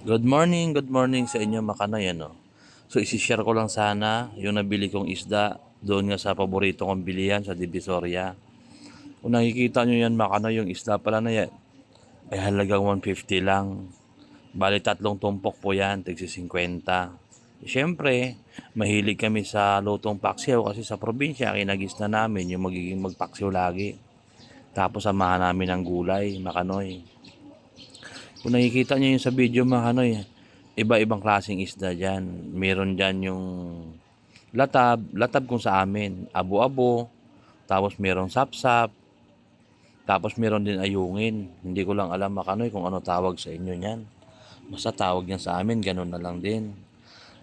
Good morning, good morning sa inyo Makanay ano. So isi-share ko lang sana yung nabili kong isda doon nga sa paborito kong bilihan sa Divisoria. Kung nakikita nyo yan Makanay, yung isda pala na yan ay halagang 150 lang. Bali tatlong tumpok po yan, tigsi 50. Siyempre, mahilig kami sa lutong paksiw kasi sa probinsya kinagis na namin yung magiging magpaksiw lagi. Tapos samahan namin ng gulay, makanoy. Kung nakikita niyo yung sa video mga Kanoy, iba-ibang klaseng isda dyan. Meron dyan yung latab, latab kung sa amin, abo-abo, tapos meron sapsap, tapos meron din ayungin. Hindi ko lang alam mga Kanoy kung ano tawag sa inyo niyan. Basta tawag niyan sa amin, ganun na lang din.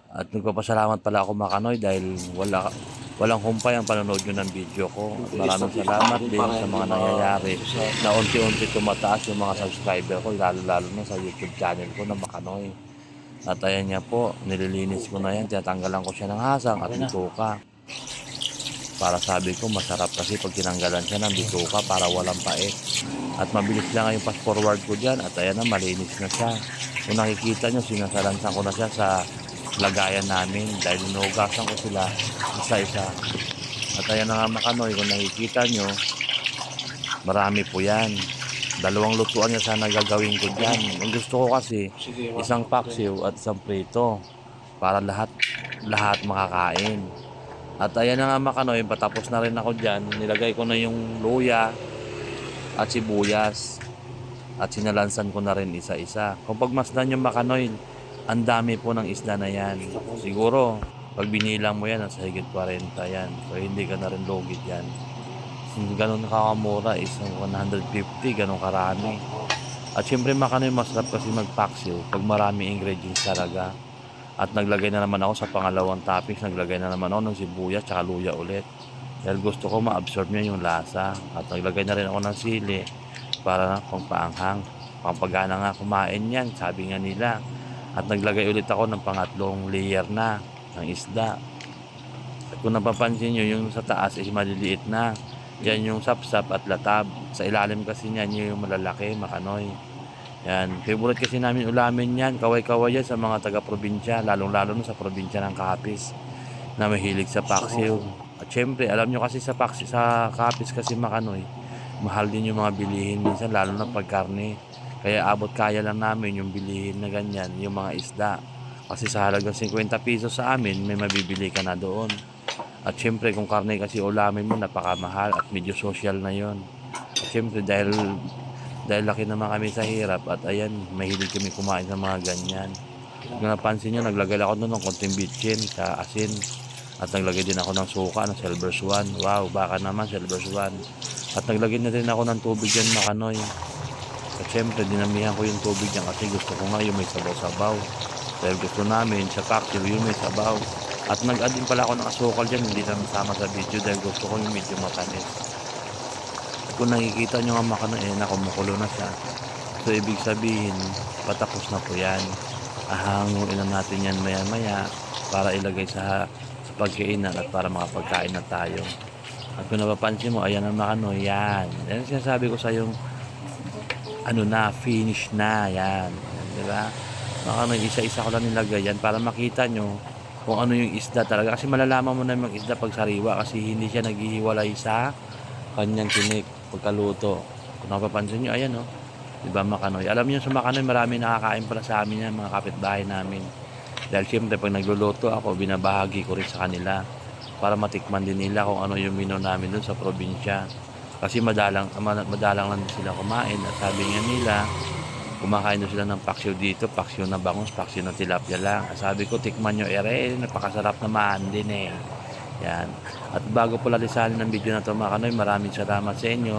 At nagpapasalamat pala ako mga Kanoy dahil wala, walang humpay ang panonood nyo ng video ko. At maraming salamat din sa mga nangyayari na unti-unti tumataas yung mga subscriber ko, lalo-lalo na sa YouTube channel ko na Makanoy. At ayan niya po, nililinis ko na yan, tinatanggalan ko siya ng hasang at bituka. Para sabi ko, masarap kasi pag tinanggalan siya ng bituka para walang pait. At mabilis lang yung fast forward ko dyan at ayan na, malinis na siya. Kung nakikita nyo, sinasalansan ko na siya sa lagayan namin dahil inugasan ko sila isa-isa. At ayan na nga makanoy, kung nakikita nyo, marami po yan. Dalawang lutuan niya sana gagawin ko dyan. Ang gusto ko kasi, isang paksiw at isang prito para lahat lahat makakain. At ayan na nga makanoy, patapos na rin ako dyan. Nilagay ko na yung luya at sibuyas. At sinalansan ko na rin isa-isa. Kung pagmasdan yung makanoy, ang dami po ng isda na yan. Siguro, pag binilang mo yan, nasa higit 40 yan. So, hindi ka na rin logit yan. Kung ganun kakamura is 150, ganun karami. At syempre makanoy masarap kasi magpaksiw pag marami ingredients talaga. At naglagay na naman ako sa pangalawang toppings, naglagay na naman ako ng sibuyas at luya ulit. Dahil gusto ko ma-absorb niya yung lasa. At naglagay na rin ako ng sili para pang paanghang. Pampagana nga kumain yan, sabi nga nila. At naglagay ulit ako ng pangatlong layer na ng isda. At kung napapansin nyo, yung sa taas is maliliit na. Yan yung sapsap at latab. Sa ilalim kasi niyan yung malalaki, makanoy. Yan. Favorite kasi namin ulamin yan. Kaway-kaway yan sa mga taga-probinsya. Lalong-lalo na sa probinsya ng Kapis na mahilig sa paksiw. At syempre, alam nyo kasi sa paksi, sa Kapis kasi makanoy, mahal din yung mga bilihin minsan, lalo na pagkarne. Kaya abot kaya lang namin yung bilihin na ganyan, yung mga isda. Kasi sa halagang 50 pesos sa amin, may mabibili ka na doon. At syempre, kung karne kasi ulamin mo, napakamahal at medyo social na yon. At syempre, dahil, dahil laki naman kami sa hirap at ayan, mahilig kami kumain ng mga ganyan. Kung napansin nyo, naglagay ako doon ng konting bitchin sa asin. At naglagay din ako ng suka ng Silver Swan. Wow, baka naman Silver Swan. At naglagay na din ako ng tubig yan makanoy. At syempre, dinamihan ko yung tubig niya kasi gusto ko nga yung may sabaw-sabaw. Dahil gusto namin sa factory yung may sabaw. At nag-add din pala ako ng asukal dyan, hindi na masama sa video dahil gusto ko yung medyo matamis. At kung nakikita nyo nga makano, eh, na kumukulo na siya. So, ibig sabihin, patapos na po yan. Ahanguin na natin yan maya-maya para ilagay sa, sa pagkainan at para makapagkain na tayo. At kung napapansin mo, ayan ang makano, yan. Yan ang sinasabi ko sa yung ano na, finish na, yan. Di ba? Makano, isa-isa ko lang nilagay yan para makita nyo kung ano yung isda talaga. Kasi malalaman mo na yung isda pag sariwa kasi hindi siya naghihiwalay sa kanyang tinik pagkaluto. Kung napapansin nyo, ayan o. Oh. Diba Makanoy? Alam niyo sa Makanoy, marami nakakain pala sa amin yan, mga kapitbahay namin. Dahil siyempre pag nagluluto ako, binabahagi ko rin sa kanila para matikman din nila kung ano yung menu namin dun sa probinsya. Kasi madalang, madalang lang sila kumain at sabi nga nila, kumakain na sila ng paksiw dito, paksiw na bangus, paksiw na tilapia lang. Sabi ko, tikman nyo, ere, napakasarap naman din eh. Yan. At bago po lalisanin ng video na ito, Makanoy, maraming salamat sa inyo.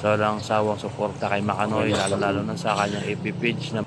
Sa walang sawang suporta kay Makanoy, lalo-lalo na sa kanyang FB page na